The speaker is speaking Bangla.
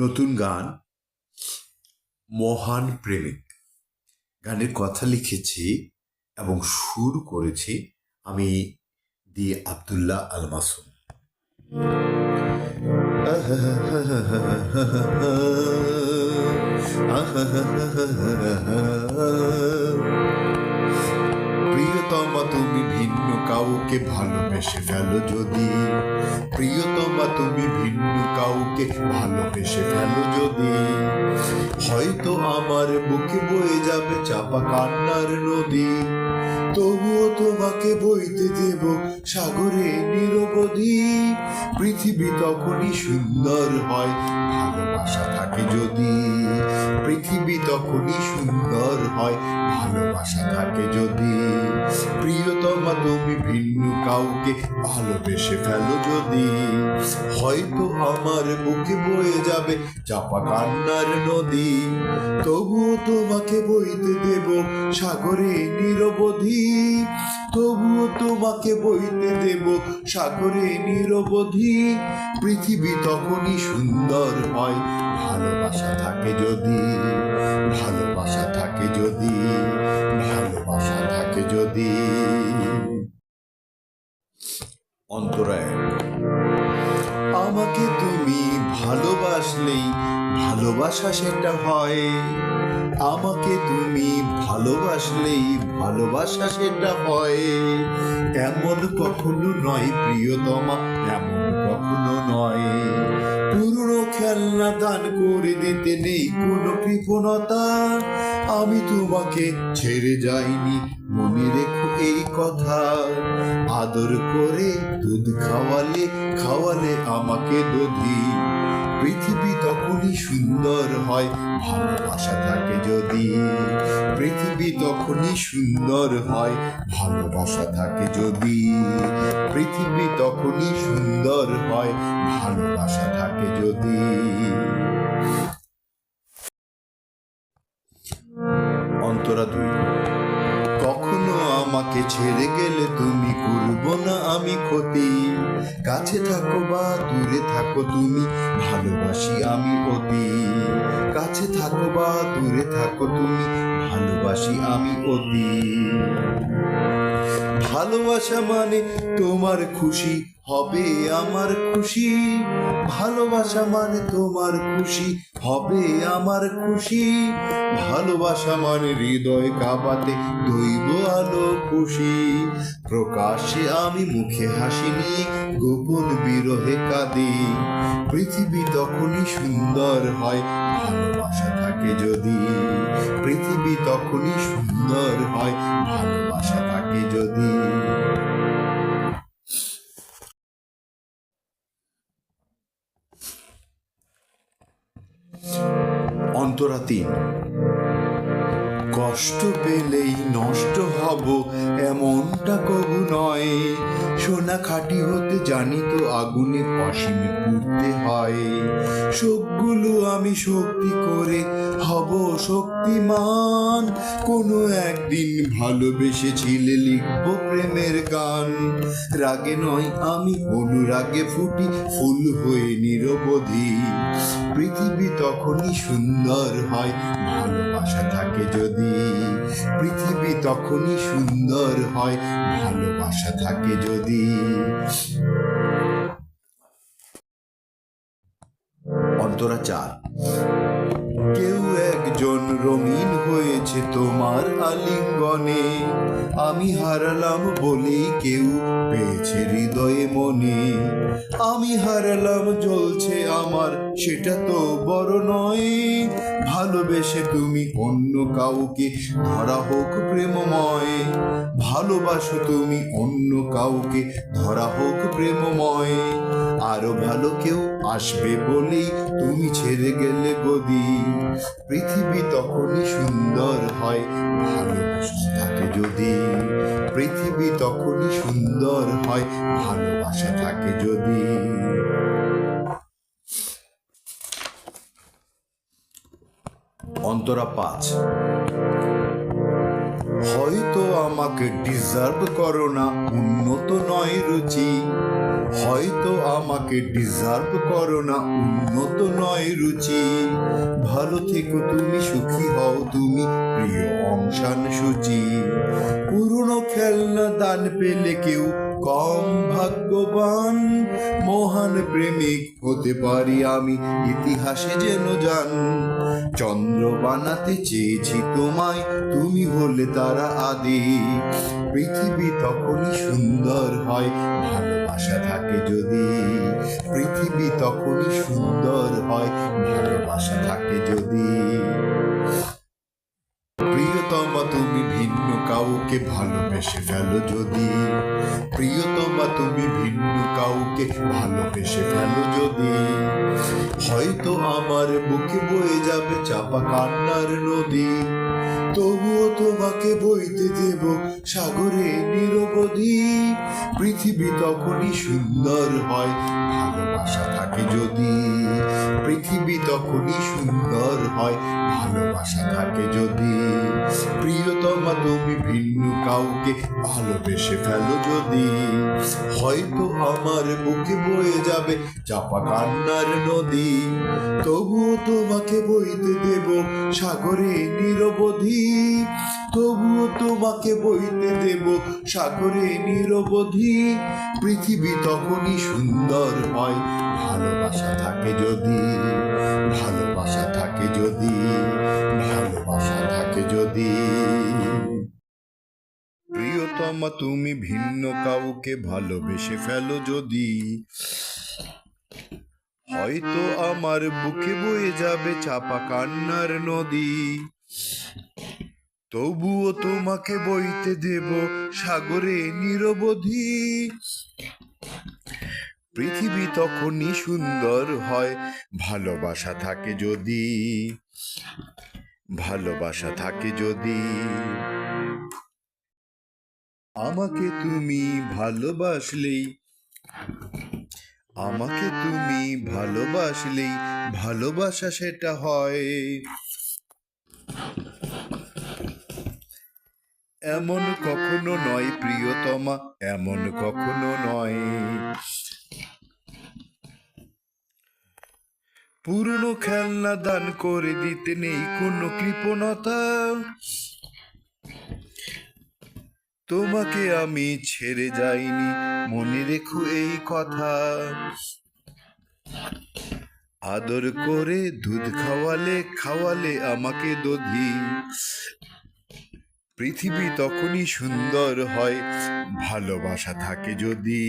নতুন গান, মহান প্রেমিক। গানের কথা লিখেছি এবং সুর করেছি আমি দি আবদুল্লাহ আল মাসুম প্রিয়তমা, তুমি ভিন্ন কাউকে ভালোবেসে ফেলো যদি। প্রিয়তমা, তুমি ভিন্ন কাউকে ভালোবেসে ফেলো যদি। হয়তো আমার বুকে বয়ে যাবে চাপা কান্নার নদী। তবুও তোমাকে বইতে দেব সাগরে নিরবধি। পৃথিবী তখনই সুন্দর হয়, ভালোবাসা থাকে যদি। পৃথিবী তখনই সুন্দর হয়, ভালোবাসা থাকে যদি। প্রিয়তমা, তুমি ভিন্ন কাউকে ভালোবেসে ফেলো যদি। হয়তো আমার বুকে বয়ে যাবে, চাপা কান্নার নদী। তবুও তোমাকে বইতে দেব সাগরে নিরবধি। তবুও তোমাকে বইতে দেব সাগরে নিরবধি। পৃথিবী তখনই সুন্দর হয়, ভালোবাসা থাকে যদি, ভালোবাসা থাকে যদি, ভালোবাসা থাকে যদি। অন্তরায়, আমাকে তুমি ভালোবাসলেই ভালোবাসা সেটা হয়। আমাকে তুমি ভালোবাসলেই ভালোবাসা সেটা হয়। এমন কখনো নয় প্রিয়তমা, এমন কখনো নয়। পুরনো খেলনা দান করে দিতে নেই কোনো কৃপণতা। আমি তোমাকে ছেড়ে যাইনি, মনে রেখো এই কথা। আদর করে দুধ খাওয়ালে খাওয়ালে আমাকে দধি পৃথিবী তখনই সুন্দর হয়, ভালোবাসা থাকে যদি। পৃথিবী তখনই সুন্দর হয়, ভালোবাসা থাকে যদি। পৃথিবী তখনই সুন্দর হয়, ভালোবাসা থাকে যদি। অন্তরা দুই। আমাকে ছেড়ে গেলে তুমি করব না আমি ক্ষতি। কাছে থাকো বা দূরে থাকো তুমি, ভালোবাসি আমি অতি। কাছে থাকো বা দূরে থাকো তুমি, ভালোবাসি আমি অতি। ভালোবাসা মানে তোমার খুশি হবে আমার খুশি, ভালোবাসা মানে তোমার খুশি। হবে আমার খুশি, ভালোবাসা মানে হৃদয় কাঁপাতে দৈব আলো খুশি। প্রকাশ্যে আমি মুখে হাসিনি গোপন বিরহে কাঁদি। পৃথিবী তখনই সুন্দর হয়, ভালোবাসা থাকে যদি। পৃথিবী তখনই সুন্দর হয়, ভালোবাসা থাকে যদি। অন্তরা তিন। কষ্ট পেলেই নষ্ট হব এমনটা কবু নয়। সোনা খাটি হতে জানি তো আগুনে অসীমে পুড়তে হয়। শোকগুলো আমি শক্তি করে হব শক্তিমান। কোনো একদিন ভালোবেসেছিলে লিখব প্রেমের গান। রাগে নয় আমি, অনুরাগে ফুটি, ফুল হয়ে নিরবধি। পৃথিবী তখনই সুন্দর হয়, ভালোবাসা থাকে যদি। পৃথিবী তখনই সুন্দর হয়, ভালোবাসা থাকে যদি। অন্তরা চার কেউ একজন রঙিন হয়েছে তোমার আলিঙ্গনে। আমি হারালাম বলে কেউ পেয়েছে হৃদয়ে মনে। আমি হারালাম জ্বলছে আমার, সেটা তো বড় নয়। ভালোবেসে তুমি অন্য কাউকে ধরা হোক প্রেমময়। ভালোবাসো তুমি অন্য কাউকে ধরা হোক প্রেমময়। আরও ভালো কেউ আসবে বলেই তুমি ছেড়ে গেলে গদি। পৃথিবী তখনই সুন্দর হয়। ভালোবাসা থাকে যদি, পৃথিবী তখনই সুন্দর হয়। ভালোবাসা থাকে যদি। অন্তরা পাঁচ। হয়তো আমাকে ডিজার্ভ করো না, উন্নত নয় রুচি। হয়তো আমাকে ডিজার্ভ করো না, উন্নত নয় রুচি। ভালো থেকো তুমি, সুখী হও তুমি, প্রিয় অংশান সূচি। পুরনো খেলনা দান পেলে কেউ কম ভাগ্যবান, মহান প্রেমিক হতে পারি আমি ইতিহাসে যেন জান। চন্দ্র বানাতে চেয়েছি তোমায়, তুমি হলে তারা আদি। পৃথিবী তখনই সুন্দর হয়, ভালোবাসা থাকে যদি। পৃথিবী তখনই সুন্দর হয়, ভালোবাসা থাকে যদি। কাউকে ভালোবেসে ফেলো যদি। প্রিয়তমা, তুমি ভিন্ন কাউকে ভালোবেসে ফেলো যদি। হয়তো আমার বুকে বয়ে যাবে চাপা কান্নার নদী। তবুও তোমাকে বইতে দেব সাগরে নিরবধি। পৃথিবী তখনই সুন্দর হয়, ভালোবাসা থাকে যদি। পৃথিবী তখনই সুন্দর হয়, ভালোবাসা থাকে যদি। প্রিয়তমা তুমি ভিন্ন কাউকে ভালোবেসে ফেলো যদি। হয়তো আমার বুকে বয়ে যাবে চাপা কান্নার নদী। তবুও তোমাকে বইতে দেব সাগরে নিরবধি। তবুও তোমাকে বইতে দেব সাগরে নিরবধি। পৃথিবী তখনই সুন্দর হয় থাকে যদি, ভালোবাসা থাকে যদি, ভালোবাসা থাকে যদি। প্রিয়তমা, তুমি ভিন্ন কাউকে ভালোবেসে ফেলো যদি। হয়তো আমার বুকে বয়ে যাবে চাপা কান্নার নদী। তবুও তোমাকে বইতে দেব সাগরে নিরবধি। পৃথিবী তখনই সুন্দর হয়। ভালোবাসা থাকে যদি ভালোবাসা থাকে যদি। আমাকে তুমি ভালোবাসলেই আমাকে তুমি ভালোবাসলেই ভালোবাসা সেটা হয়। এমন কখনো নয় প্রিয়তমা এমন কখনো নয়। পুরনো খেলনা দান করে দিতে নেই কোনো কৃপণতা। তোমাকে আমি ছেড়ে যাইনি, মনে রেখো এই কথা। আদর করে দুধ খাওয়ালে খাওয়ালে আমাকে দধি। পৃথিবী তখনই সুন্দর হয়, ভালোবাসা থাকে যদি।